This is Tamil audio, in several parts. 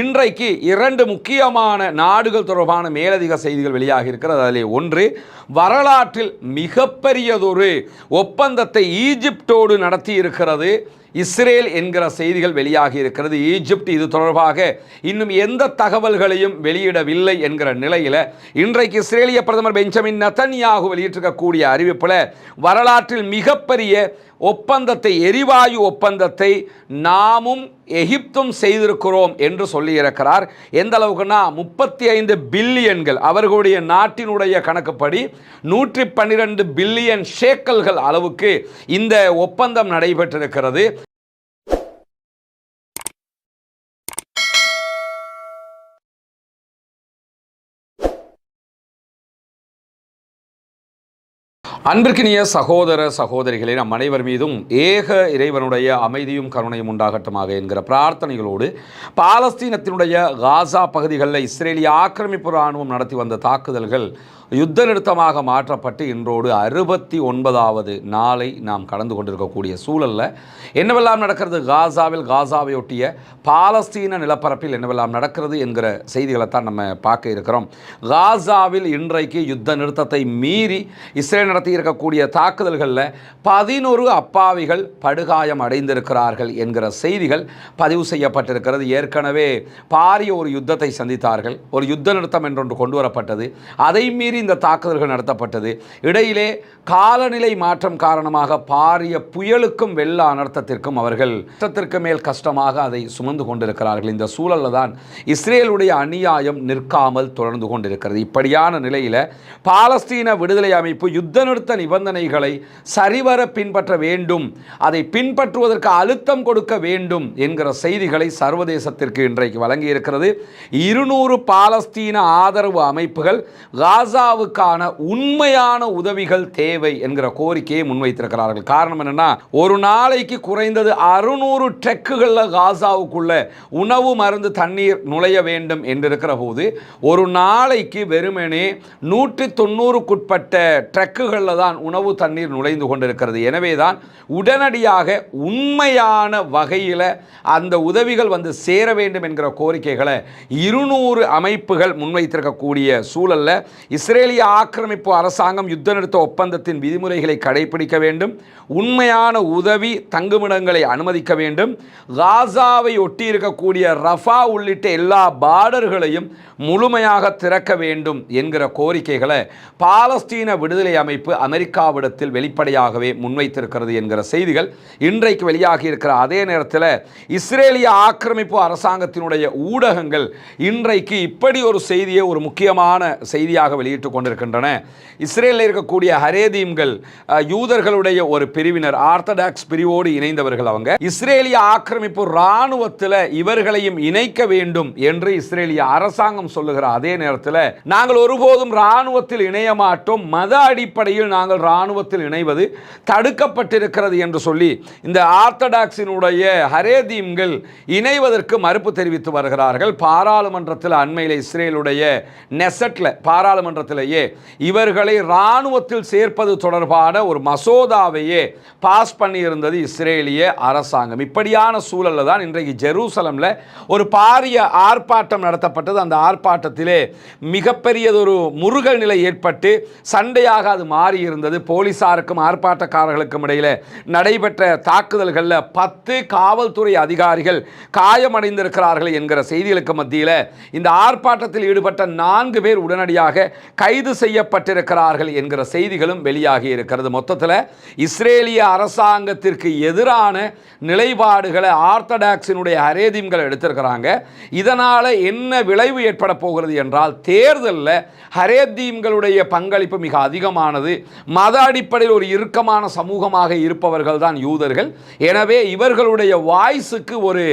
இன்றைக்கு இரண்டு முக்கியமான நாடுகள் தொடர்பான மேலதிக செய்திகள் வெளியாகி இருக்கிறது. அதிலே ஒன்று வரலாற்றில் மிகப்பெரியதொரு ஒப்பந்தத்தை ஈஜிப்டோடு நடத்தி இருக்கிறது. இஸ்ரேல் என்கிற செய்திகள் வெளியாகி இருக்கிறது. ஈஜிப்ட் இது தொடர்பாக இன்னும் எந்த தகவல்களையும் வெளியிடவில்லை என்கிற நிலையில் இன்றைக்கு இஸ்ரேலிய பிரதமர் பெஞ்சமின் நத்தன்யாகு வெளியிட்டிருக்கக்கூடிய அறிவிப்பில் வரலாற்றில் மிகப்பெரிய ஒப்பந்தத்தை எரிவாயு ஒப்பந்தத்தை நாமும் எகிப்தும் செய்திருக்கிறோம் என்று சொல்லியிருக்கிறார். எந்த அளவுக்குன்னா முப்பத்தி ஐந்து பில்லியன்கள் அவர்களுடைய நாட்டினுடைய கணக்குப்படி நூற்றி பன்னிரெண்டு பில்லியன் ஷேக்கல்கள் அளவுக்கு இந்த ஒப்பந்தம் நடைபெற்றிருக்கிறது. அன்பிற்கினிய சகோதர சகோதரிகளே நம் அனைவர் மீதும் ஏக இறைவனுடைய அமைதியும் கருணையும் உண்டாகட்டுமாக என்கிற பிரார்த்தனைகளோடு பாலஸ்தீனத்தினுடைய காசா பகுதிகளில் இஸ்ரேலிய ஆக்கிரமிப்பு இராணுவம் நடத்தி வந்த தாக்குதல்கள் யுத்த நிறுத்தமாக மாற்றப்பட்டு இன்றோடு அறுபத்தி ஒன்பதாவது நாளை நாம் கடந்து கொண்டிருக்கக்கூடிய சூழலில் என்னவெல்லாம் நடக்கிறது? காசாவில் காசாவையொட்டிய பாலஸ்தீன நிலப்பரப்பில் என்னவெல்லாம் நடக்கிறது என்கிற செய்திகளை தான் நம்ம பார்க்க இருக்கிறோம். காசாவில் இன்றைக்கு யுத்த நிறுத்தத்தை மீறி இஸ்ரேல் நடத்தி இருக்கக்கூடிய தாக்குதல்களில் பதினொரு அப்பாவிகள் படுகாயம் அடைந்திருக்கிறார்கள் என்கிற செய்திகள் பதிவு செய்யப்பட்டிருக்கிறது. ஏற்கனவே பாரிய ஒரு யுத்தத்தை சந்தித்தார்கள். ஒரு யுத்த நிறுத்தம் என்றொன்று கொண்டு வரப்பட்டது அதை மீறி இந்த தாக்குதல்கள் நடத்தப்பட்டது. இடையிலே காலநிலை மாற்றம் காரணமாக பாரிய புயலுக்கும் வெள்ள அனர்த்தத்திற்கும் அவர்கள் கஷ்டத்திற்கு மேல் கஷ்டமாக அதை சுமந்து கொண்டிருக்கிறார்கள். இந்த சூழலில் தான் இஸ்ரேலுடைய அநியாயம் நிற்காமல் தொடர்ந்து கொண்டிருக்கிறது. இப்படியான நிலையில் பாலஸ்தீன விடுதலை அமைப்பு யுத்த நிறுத்த நிபந்தனைகளை சரிவர பின்பற்ற வேண்டும். அதை பின்பற்றுவதற்கு அழுத்தம் கொடுக்க வேண்டும் என்கிற செய்திகளை சர்வதேசத்திற்கு இன்றைக்கு வழங்கியிருக்கிறது. இருநூறு பாலஸ்தீன ஆதரவு அமைப்புகள் காசா இந்தியாவுக்கான உண்மையான உதவிகள் தேவை என்கிற கோரிக்கையை முன்வைத்திருக்கிறார்கள். காரணம் என்னன்னா ஒரு நாளைக்கு குறைந்தது அறுநூறு ட்ரக்குகளில் காசாவுக்குள்ள உணவு மருந்து தண்ணீர் நுழைய வேண்டும் என்றிருக்கிற போது ஒரு நாளைக்கு வெறுமனே நூற்றி தொண்ணூறுக்குட்பட்ட ட்ரக்குகளில் தான் உணவு தண்ணீர் நுழைந்து கொண்டிருக்கிறது. எனவே தான் உடனடியாக உண்மையான வகையில் அந்த உதவிகள் வந்து சேர வேண்டும் என்கிற கோரிக்கைகளை இருநூறு அமைப்புகள் முன்வைத்திருக்கக்கூடிய சூழல்ல இஸ்ரேலிய ஆக்கிரமிப்பு அரசாங்கம் யுத்த நிறுத்த ஒப்பந்தத்தின் விதிமுறைகளை கடைபிடிக்க வேண்டும். உண்மையான உதவி தங்குமிடங்களை அனுமதிக்க வேண்டும். காசாவை ஒட்டி இருக்கக்கூடிய ரஃபா உள்ளிட்ட எல்லா பார்டர்களையும் முழுமையாக திறக்க வேண்டும் என்கிற கோரிக்கைகளை பாலஸ்தீன விடுதலை அமைப்பு அமெரிக்காவிடத்தில் வெளிப்படையாகவே முன்வைத்திருக்கிறது என்கிற செய்திகள் இன்றைக்கு வெளியாகி இருக்கிற அதே நேரத்தில் இஸ்ரேலிய ஆக்கிரமிப்பு அரசாங்கத்தினுடைய ஊடகங்கள் இன்றைக்கு இப்படி ஒரு செய்தியை ஒரு முக்கியமான செய்தியாக வெளியிட்டு கொண்டிருக்கின்றன. இஸ்ரேலில் இருக்கக்கூடிய ஹரேதீம்கள் யூதர்களுடைய ஒரு பிரிவினர் ஆர்த்தடாக்ஸ் பிரிவோடு இணைந்தவர்கள் அவங்க. இஸ்ரேலிய ஆக்கிரமிப்பு இராணுவத்தில் இவர்களையும் இணைக்க வேண்டும் என்று இஸ்ரேலிய அரசாங்கம் சொல்லுகிற அதே நேரத்தில் நாங்கள் ஒருபோதும் இராணுவத்தில் இணைய மாட்டோம். மத அடிப்படையில் நாங்கள் இராணுவத்தில் இணைவது தடுக்கப்பட்டிருக்கிறது என்று சொல்லி இந்த ஆர்த்தடாக்ஸினுடைய ஹரேதீம்கள் இணைவதற்கு மறுப்பு தெரிவித்து வருகிறார்கள். பாராளுமன்றத்தில் அண்மையில் இஸ்ரேலுடைய நெசட்டில் பாராளுமன்றத்திலேயே இவர்களை இராணுவத்தில் சேர்ப்பது தொடர்பான ஒரு மசோதாவையே பாஸ் பண்ணியிருந்தது இஸ்ரேலிய அரசாங்கம். இப்படியான சூழலில் தான் இன்றைக்கு ஜெருசலமில் ஒரு பாரிய ஆர்ப்பாட்டம் நடத்தப்பட்டது. அந்த ஆர்ப்பாட்டத்திலே மிகப்பெரியதொரு முருகல் நிலை ஏற்பட்டு சண்டையாக அது மாறியிருந்தது. போலீசாருக்கும் ஆர்ப்பாட்டக்காரர்களுக்கும் இடையில் நடைபெற்ற தாக்குதல்களில் பத்து காவல்துறை அதிகாரிகள் காயமடைந்திருக்கிறார்கள் என்கிற செய்திகளுக்கு மத்தியில் இந்த ஆர்ப்பாட்டத்தில் ஈடுபட்ட நான்கு பேர் உடனடியாக கைது செய்யப்பட்டிருக்கிறார்கள் என்கிற செய்திகளும் வெளியாகி இருக்கிறது. மொத்தத்தில் இஸ்ரேலிய அரசாங்கத்திற்கு எதிரான நிலைப்பாடுகளை ஆர்த்தடாக்ஸினுடைய அரேதிம்கள் எடுத்திருக்கிறாங்க. இதனால் என்ன விளைவு ஏற்பட போகிறது என்றால் தேர்தலில் ஹரேதீம்களுடைய பங்களிப்பு மிக அதிகமானது. மத அடிப்படையில் ஒரு இறுக்கமான சமூகமாக இருப்பவர்கள் தான் யூதர்கள். எனவே இவர்களுடைய வாய்ஸுக்கு ஒரு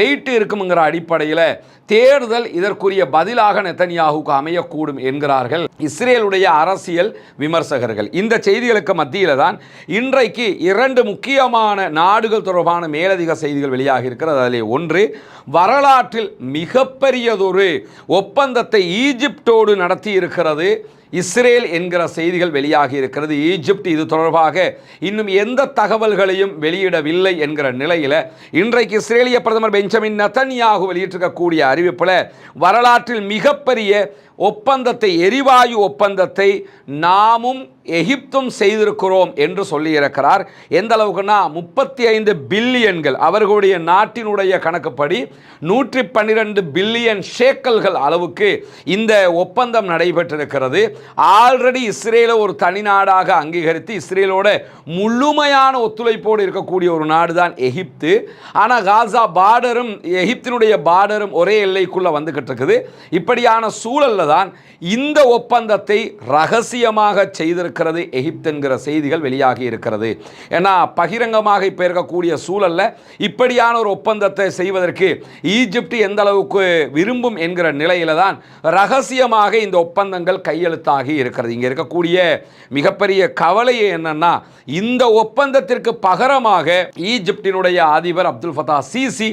வெயிட் இருக்குங்கிற அடிப்படையில் தேர்தல் இதற்குரிய பதிலாக நெத்தனியாகுக்கு அமையக்கூடும் என்கிறார்கள் இஸ்ரேலுடைய அரசியல் விமர்சகர்கள். இந்த செய்திகளுக்கு மத்தியில் தான் இன்றைக்கு இரண்டு முக்கியமான நாடுகள் தொடர்பான மேலதிக செய்திகள் வெளியாகி இருக்கிறது. அதில் ஒன்று வரலாற்றில் மிகப்பெரியதொரு ஒப்பந்தத்தை ஈஜிப்டோடு நடத்தி இருக்கிறது இஸ்ரேல் என்கிற செய்திகள் வெளியாகி இருக்கிறது. ஈஜிப்ட் இது தொடர்பாக இன்னும் எந்த தகவல்களையும் வெளியிடவில்லை என்கிற நிலையில் இன்றைக்கு இஸ்ரேலிய பிரதமர் பெஞ்சமின் நத்தன்யாகு வெளியிட்டிருக்கக்கூடிய அறிவிப்பில் வரலாற்றில் மிகப்பெரிய ஒப்பந்தத்தை எரிவாயு ஒப்பந்தத்தை நாமும் எகிப்தும் செய்திருக்கிறோம் என்று சொல்லியிருக்கிறார். எந்த அளவுக்குன்னா முப்பத்தி ஐந்து பில்லியன்கள் அவர்களுடைய நாட்டினுடைய கணக்குப்படி நூற்றி பன்னிரெண்டு பில்லியன் ஷேக்கல்கள் அளவுக்கு இந்த ஒப்பந்தம் நடைபெற்றிருக்கிறது. ஆல்ரெடி இஸ்ரேலை ஒரு தனி நாடாக அங்கீகரித்து இஸ்ரேலோட முழுமையான ஒத்துழைப்போடு இருக்கக்கூடிய ஒரு நாடு தான் எகிப்து. ஆனால் காசா பார்டரும் எகிப்தினுடைய பார்டரும் ஒரே எல்லைக்குள்ளே வந்துக்கிட்டு இருக்குது இப்படியான சூழலில் தான் இந்த ஒப்பந்தத்தை ரகசியமாக செய்திருக்க எகிப்து என்கிற செய்திகள் வெளியாகி இருக்கிறது. ஏன்னா பகிரங்கமாக இப்போ இருக்கக்கூடிய சூழல்ல இப்படியான ஒரு ஒப்பந்தத்தை செய்வதற்கு ஈஜிப்ட் எந்த அளவுக்கு விரும்பும் என்கிற நிலையில தான் ரகசியமாக இந்த ஒப்பந்தங்கள் கையெழுத்தாகி இருக்கிறது. இங்கே இருக்கக்கூடிய மிகப்பெரிய கவலையே என்னன்னா இந்த ஒப்பந்தத்திற்கு பகரமாக ஈஜிப்டினுடைய அதிபர் அப்துல் ஃபதா சிசி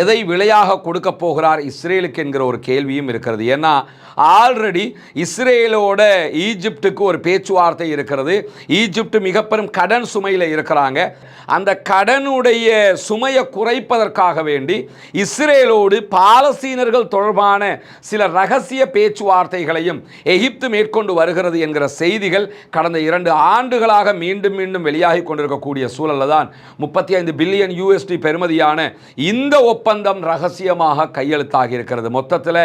எதை விலையாக கொடுக்க போகிறார் இஸ்ரேலுக்கு என்கிற ஒரு கேள்வியும் இருக்கிறது. ஏன்னா ஆல்ரெடி இஸ்ரேலோட ஈஜிப்டுக்கு ஒரு பேச்சுவார்த்தை இருக்கிறது. ஈஜிப்ட் மிக பெரும் கடன் சுமையில் இருக்கிறாங்க. அந்த கடனுடைய சுமையை குறைப்பதற்காக வேண்டி இஸ்ரேலோடு பாலஸ்தீனர்கள் தொடர்பான சில ரகசிய பேச்சுவார்த்தைகளையும் எகிப்து மேற்கொண்டு வருகிறது என்கிற செய்திகள் கடந்த இரண்டு ஆண்டுகளாக மீண்டும் மீண்டும் வெளியாகி கொண்டிருக்கக்கூடிய சூழலில் தான் முப்பத்தி ஐந்து பில்லியன் யூஎஸ்டி பெறுமதியான இந்த ஒப்பந்தம் ரகசியமாக கையெழுத்தாகி இருக்கிறது. மொத்தத்தில்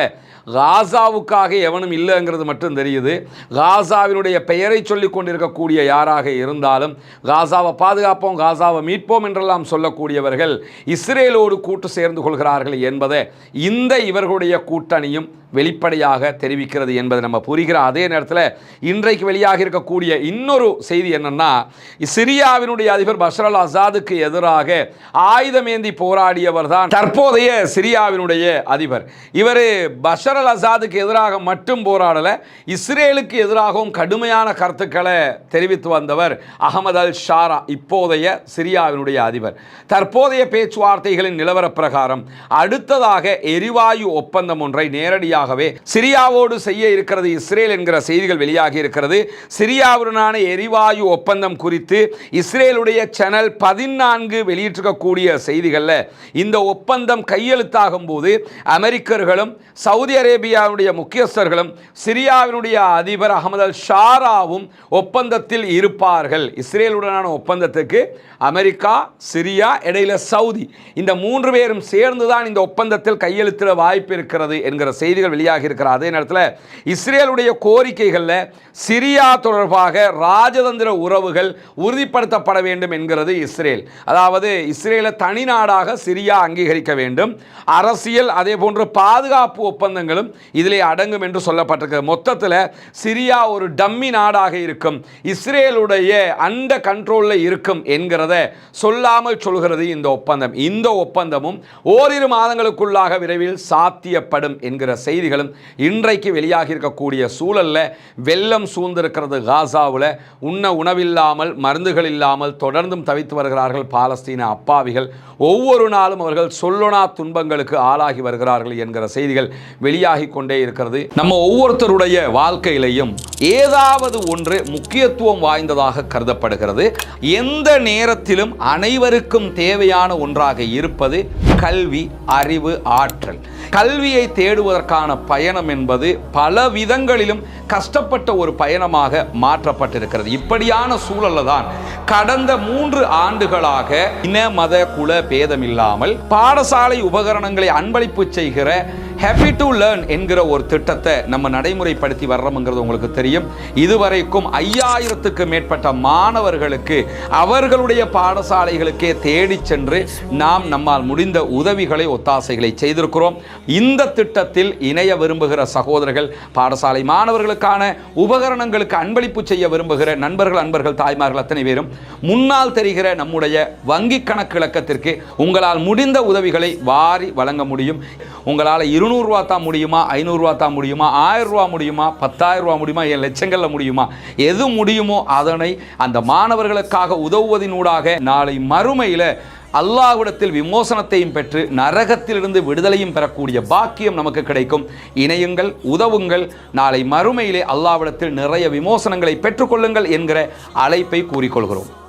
காசாவுக்காக எவனும் இல்லைங்கிறது மட்டும் தெரியுது. காசாவினுடைய பெயரை சொல்லி கொண்டிருக்கக்கூடிய யாராக இருந்தாலும் காசாவை பாதுகாப்போம் காசாவை மீட்போம் என்றெல்லாம் சொல்லக்கூடியவர்கள் இஸ்ரேலோடு கூட்டு சேர்ந்து கொள்கிறார்கள் என்பதை இந்த இவர்களுடைய கூட்டணியும் வெளிப்படையாக தெரிவிக்கிறது என்பதை நம்ம புரிகிற அதே நேரத்தில் இன்றைக்கு வெளியாக இருக்கக்கூடிய இன்னொரு செய்தி என்னன்னா சிரியாவினுடைய அதிபர் பஷர் அல் அசாதுக்கு எதிராக ஆயுதமேந்தி போராடியவர் தான் தற்போதைய சிரியாவினுடைய அதிபர். இவர் பஷர் அல் அசாதுக்கு எதிராக மட்டும் போராடலை இஸ்ரேலுக்கு எதிராகவும் கடுமையான கருத்துக்களை தெரிவித்து வந்தவர் அகமது அல் ஷாரா இப்போதைய சிரியாவினுடைய அதிபர். தற்போதைய பேச்சுவார்த்தைகளின் நிலவர பிரகாரம் அடுத்ததாக எரிவாயு ஒப்பந்தம் ஒன்றை நேரடியாகவே சிரியாவோடு செய்ய இருக்கிறது இஸ்ரேல் என்கிற செய்திகள் வெளியாகி இருக்கிறது. சிரியாவுடனான எரிவாயு ஒப்பந்தம் குறித்து இஸ்ரேலுடைய சேனல் பதினான்கு வெளியிட்டிருக்கக்கூடிய செய்திகளில் இந்த ஒப்பந்தம் கையெழுத்தாகும் போது அமெரிக்கர்களும் சவுதி அரேபியாவுடைய முக்கியஸ்தர்களும் சிரியாவினுடைய அதிபர் அகமது அல் ஷாராவும் ஒப்பந்தத்தில் இருப்பார்கள். இஸ்ரேலுடனான ஒப்பந்தத்துக்கு அமெரிக்கா சிரியா இடையில சவுதி இந்த மூன்று பேரும் சேர்ந்து தான் இந்த ஒப்பந்தத்தில் கையெழுத்திட வாய்ப்பு இருக்கிறது என்கிற செய்திகள் வெளியாகி இருக்கிற அதே நேரத்தில் இஸ்ரேலுடைய கோரிக்கைகளில் சிரியா தொடர்பாக ராஜதந்திர உறவுகள் உறுதிப்படுத்தப்பட வேண்டும் என்கிறது இஸ்ரேல். அதாவது இஸ்ரேலை தனி நாடாக சிரியா அங்கீகரிக்க வேண்டும். அரசியல் அதே போன்று பாதுகாப்பு ஒப்பந்தங்களும் இதிலே அடங்கும் என்று சொல்லப்பட்டிருக்கிறது. மொத்தத்தில் சிரியா ஒரு டம்மி நாடாக இருக்கும். இஸ்ரேலுடைய அண்ட கண்ட்ரோலில் இருக்கும் என்கிறத சொல்லாமல் சொல்கிறது இந்த ஒப்பந்தம். இந்த ஒப்பந்தமும் ஓரிரு மாதங்களுக்குள்ளாக விரைவில் சாத்தியப்படும் என்கிற செய்திகளும் இன்றைக்கு வெளியாகி இருக்கக்கூடிய சூழல்ல வெள்ளம் சூழ்ந்திருக்கிறது. காசாவில் உண்ண உணவில்லாமல் மருந்துகள் இல்லாமல் தொடர்ந்தும் தவித்து வருகிறார்கள் பாலஸ்தீன அப்பாவிகள். ஒவ்வொரு நாளும் அவர்கள் சொல்லொணா துன்பங்களுக்கு ஆளாகி வருகிறார்கள் என்கிற செய்திகள் வெளியாகி கொண்டே இருக்கிறது. நம்ம ஒவ்வொருத்தருடைய வாழ்க்கையிலையும் ஏதாவது ஒன்று முக்கியத்துவம் வாய்ந்ததாக கருதப்படுகிறது. எந்த நேரத்திலும் அனைவருக்கும் தேவையான ஒன்றாக இருப்பது கல்வி அறிவு ஆற்றல். கல்வியை தேடுவதற்கான பயணம் என்பது பல விதங்களிலும் கஷ்டப்பட்ட ஒரு பயணமாக மாற்றப்பட்டிருக்கிறது. இப்படியான சூழல்ல தான் கடந்த மூன்று ஆண்டுகளாக இன மத குல பேதம் இல்லாமல் பாடசாலை உபகரணங்களை அன்பளிப்பு செய்கிற ஹாப்பி டு லேர்ன் என்கிற ஒரு திட்டத்தை நம்ம நடைமுறைப்படுத்தி வர்றோம்ங்கிறது உங்களுக்கு தெரியும். இதுவரைக்கும் ஐயாயிரத்துக்கு மேற்பட்ட மாணவர்களுக்கு அவர்களுடைய பாடசாலைகளுக்கே தேடி சென்று நாம் நம்மால் முடிந்த உதவிகளை ஒத்தாசைகளை செய்திருக்கிறோம். இந்த திட்டத்தில் இணைய விரும்புகிற சகோதரர்கள் பாடசாலை மாணவர்களுக்கான உபகரணங்களுக்கு அன்பளிப்பு செய்ய விரும்புகிற நண்பர்கள் அன்பர்கள் தாய்மார்கள் அத்தனை பேரும் முன்னால் தெரிகிற நம்முடைய வங்கி கணக்கு இலக்கத்திற்கு உங்களால் முடிந்த உதவிகளை வாரி வழங்க முடியும். உங்களால் இருநூறுவா தான் முடியுமா ஐநூறுரூவா தான் முடியுமா ஆயிரம் ரூபா முடியுமா பத்தாயிரம் ரூபா முடியுமா என் லட்சங்களில் முடியுமா எது முடியுமோ அதனை அந்த மாணவர்களுக்காக உதவுவதினூடாக நாளை மறுமையில் அல்லாஹ்விடத்தில் விமோசனத்தையும் பெற்று நரகத்திலிருந்து விடுதலையும் பெறக்கூடிய பாக்கியம் நமக்கு கிடைக்கும். இணையுங்கள் உதவுங்கள். நாளை மறுமையிலே அல்லாவிடத்தில் நிறைய விமோசனங்களை பெற்றுக்கொள்ளுங்கள் என்கிற அழைப்பை கூறிக்கொள்கிறோம்.